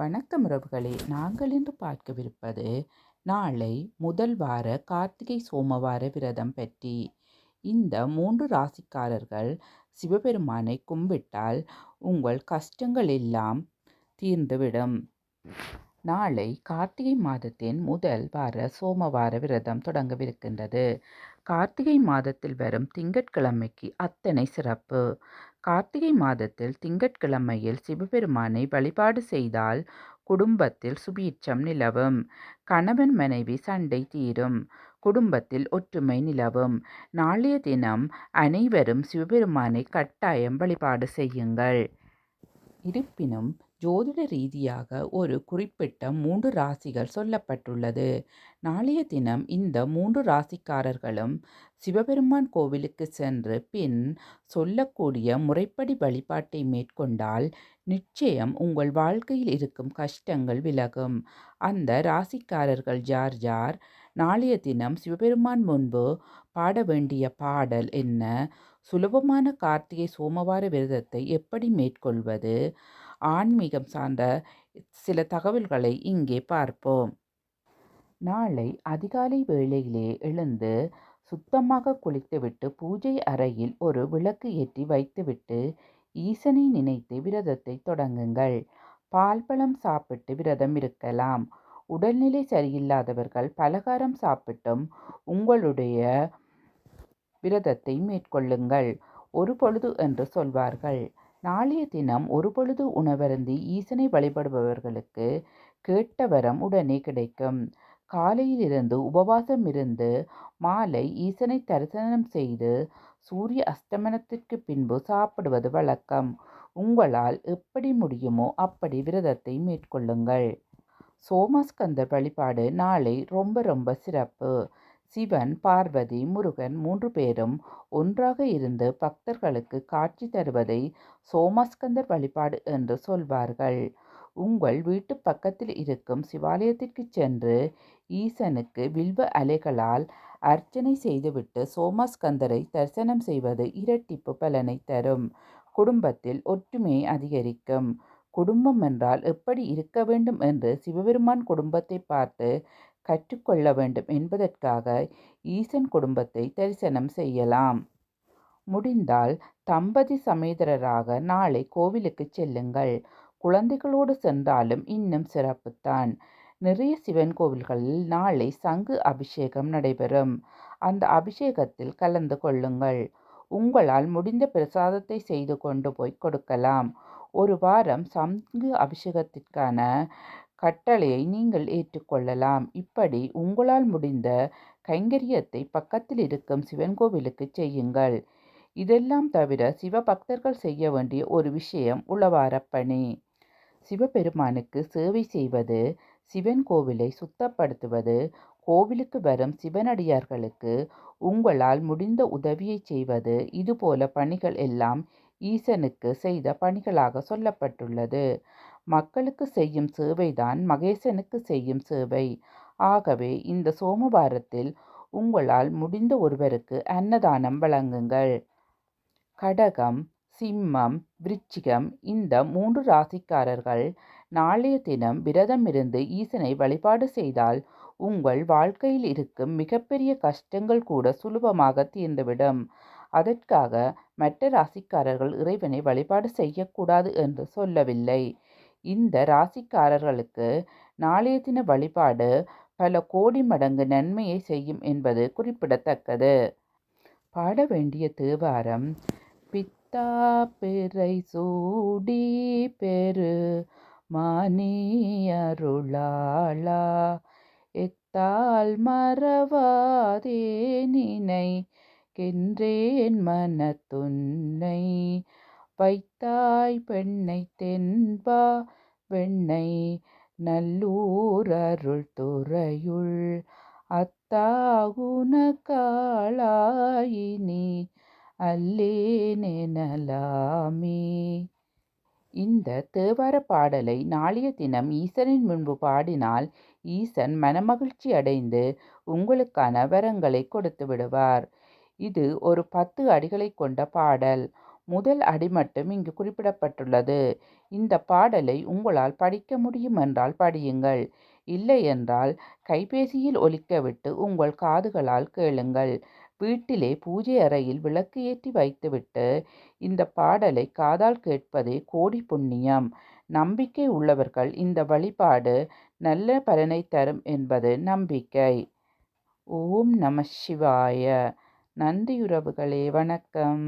வணக்கம் உறவுகளே. நாங்கள் இன்று பார்க்கவிருப்பது நாளை முதல் வார கார்த்திகை சோமவார விரதம் பற்றி. இந்த மூன்று ராசிக்காரர்கள் சிவபெருமானை கும்பிட்டால் உங்கள் கஷ்டங்கள் எல்லாம் தீர்ந்துவிடும். நாளை கார்த்திகை மாதத்தின் முதல் வார சோமவார விரதம் தொடங்கவிருக்கின்றது. கார்த்திகை மாதத்தில் வரும் திங்கட்கிழமைக்கு அத்தனை சிறப்பு. கார்த்திகை மாதத்தில் திங்கட்கிழமையில் சிவபெருமானை வழிபாடு செய்தால் குடும்பத்தில் சுபீட்சம் நிலவும் கணவன் மனைவி சண்டை தீரும் குடும்பத்தில் ஒற்றுமை நிலவும். நாளைய தினம் அனைவரும் சிவபெருமானை கட்டாயம் வழிபாடு செய்யுங்கள். இருப்பினும் ஜோதிட ரீதியாக ஒரு குறிப்பிட்ட மூன்று ராசிகள் சொல்லப்பட்டுள்ளது. நாளைய தினம் இந்த மூன்று ராசிக்காரர்களும் சிவபெருமான் கோவிலுக்கு சென்று பின் சொல்லக்கூடிய முறைப்படி வழிபாட்டை மேற்கொண்டால் நிச்சயம் உங்கள் வாழ்க்கையில் இருக்கும் கஷ்டங்கள் விலகும். அந்த ராசிக்காரர்கள் ஜார் ஜார் நாளைய தினம் சிவபெருமான் முன்பு பாட வேண்டிய பாடல் என்ன? சுலபமான கார்த்திகை சோமவார விரதத்தை எப்படி மேற்கொள்வது? ஆன்மீகம் சார்ந்த சில தகவல்களை இங்கே பார்ப்போம். நாளை அதிகாலை வேளையிலே எழுந்து சுத்தமாக குளித்துவிட்டு பூஜை அறையில் ஒரு விளக்கு ஏற்றி வைத்துவிட்டு ஈசனை நினைத்து விரதத்தை தொடங்குங்கள். பால் பழம் சாப்பிட்டு விரதம் இருக்கலாம். உடல்நிலை சரியில்லாதவர்கள் பலகாரம் சாப்பிட்டும் உங்களுடைய விரதத்தை மேற்கொள்ளுங்கள். ஒரு பொழுது என்று சொல்வார்கள். நாளைய தினம் ஒரு பொழுது உணவருந்தி ஈசனை வழிபடுபவர்களுக்கு கேட்ட வரம் உடனே கிடைக்கும். காலையிலிருந்து உபவாசம் இருந்து மாலை ஈசனை தரிசனம் செய்து சூரிய அஸ்தமனத்திற்கு பின்பு சாப்பிடுவது வழக்கம். உங்களால் எப்படி முடியுமோ அப்படி விரதத்தை மேற்கொள்ளுங்கள். சோமஸ்கந்தர் வழிபாடு நாளை ரொம்ப ரொம்ப சிறப்பு. சிவன் பார்வதி முருகன் மூன்று பேரும் ஒன்றாக இருந்து பக்தர்களுக்கு காட்சி தருவதை சோமஸ்கந்தர் வழிபாடு என்று சொல்வார்கள். உங்கள் வீட்டு பக்கத்தில் இருக்கும் சிவாலயத்திற்கு சென்று ஈசனுக்கு வில்வ அலைகளால் அர்ச்சனை செய்துவிட்டு சோமஸ்கந்தரை தரிசனம் செய்வது இரட்டிப்பு பலனை தரும். குடும்பத்தில் ஒற்றுமையை அதிகரிக்கும். குடும்பம் என்றால் எப்படி இருக்க வேண்டும் என்று சிவபெருமான் குடும்பத்தை பார்த்து கற்றுக்கொள்ள வேண்டும் என்பதற்காக ஈசன் குடும்பத்தை தரிசனம் செய்யலாம். முடிந்தால் தம்பதி சமேதரராக நாளை கோவிலுக்கு செல்லுங்கள். குழந்தைகளோடு சென்றாலும் இன்னும் சிறப்புத்தான். நிறைய சிவன் கோவில்களில் நாளை சங்கு அபிஷேகம் நடைபெறும். அந்த அபிஷேகத்தில் கலந்து கொள்ளுங்கள். உங்களால் முடிந்த பிரசாதத்தை செய்து கொண்டு போய் கொடுக்கலாம். ஒரு வாரம் சங்கு அபிஷேகத்திற்கான கட்டளையை நீங்கள் ஏற்றுக்கொள்ளலாம். இப்படி உங்களால் முடிந்த கைங்கரியத்தை பக்கத்தில் இருக்கும் சிவன் கோவிலுக்கு செய்யுங்கள். இதெல்லாம் தவிர சிவபக்தர்கள் செய்ய வேண்டிய ஒரு விஷயம் உளவாரப்பணி. சிவபெருமானுக்கு சேவை செய்வது சிவன் கோவிலை சுத்தப்படுத்துவது கோவிலுக்கு வரும் சிவனடியார்களுக்கு உங்களால் முடிந்த உதவியை செய்வது இதுபோல பணிகள் எல்லாம் ஈசனுக்கு செய்த பணிகளாக சொல்லப்பட்டுள்ளது. மக்களுக்கு செய்யும் சேவைதான் மகேசனுக்கு செய்யும் சேவை. ஆகவே இந்த சோமவாரத்தில் உங்களால் முடிந்த ஒருவருக்கு அன்னதானம் வழங்குங்கள். கடகம் சிம்மம் விருச்சிகம் இந்த மூன்று ராசிக்காரர்கள் நாளைய தினம் விரதமிருந்து ஈசனை வழிபாடு செய்தால் உங்கள் வாழ்க்கையில் இருக்கும் மிகப்பெரிய கஷ்டங்கள் கூட சுலபமாக தீர்ந்துவிடும். அதற்காக மற்ற ராசிக்காரர்கள் இறைவனை வழிபாடு செய்யக்கூடாது என்று சொல்லவில்லை. இந்த ராசிக்காரர்களுக்கு நாளைய தின வழிபாடு பல கோடி மடங்கு நன்மையை செய்யும் என்பது குறிப்பிடத்தக்கது. பாட வேண்டிய தேவாரம் பித்தா பிறை சூடி பெரு மானியருளாளா எத்தால் மறவாதே நினை கென்றேன் மனத்துன்னை. வைத்தாய் பெண்ணை தென்பா வெண்ணை நல்லூர் அருள் துறையுள். அத்தாகுன காளாயினி அல்லேனெனலாமே இந்த தேவார பாடலை நாளைய தினம் ஈசனின் முன்பு பாடினால் ஈசன் மனமகிழ்ச்சி அடைந்து உங்களுக்கான வரங்களை கொடுத்து விடுவார். இது ஒரு பத்து அடிகளை கொண்ட பாடல். முதல் அடி மட்டும் இங்கு குறிப்பிடப்பட்டுள்ளது. இந்த பாடலை உங்களால் படிக்க முடியும் என்றால் படியுங்கள். இல்லை என்றால் கைபேசியில் ஒலிக்கவிட்டு உங்கள் காதுகளால் கேளுங்கள். வீட்டிலே பூஜை அறையில் விளக்கு ஏற்றி வைத்துவிட்டு இந்த பாடலை காதால் கேட்பதே கோடி புண்ணியம். நம்பிக்கை உள்ளவர்கள் இந்த வழிபாடு நல்ல பலனை தரும் என்பது நம்பிக்கை. ஓம் நம சிவாய. நன்றியுறவுகளே வணக்கம்.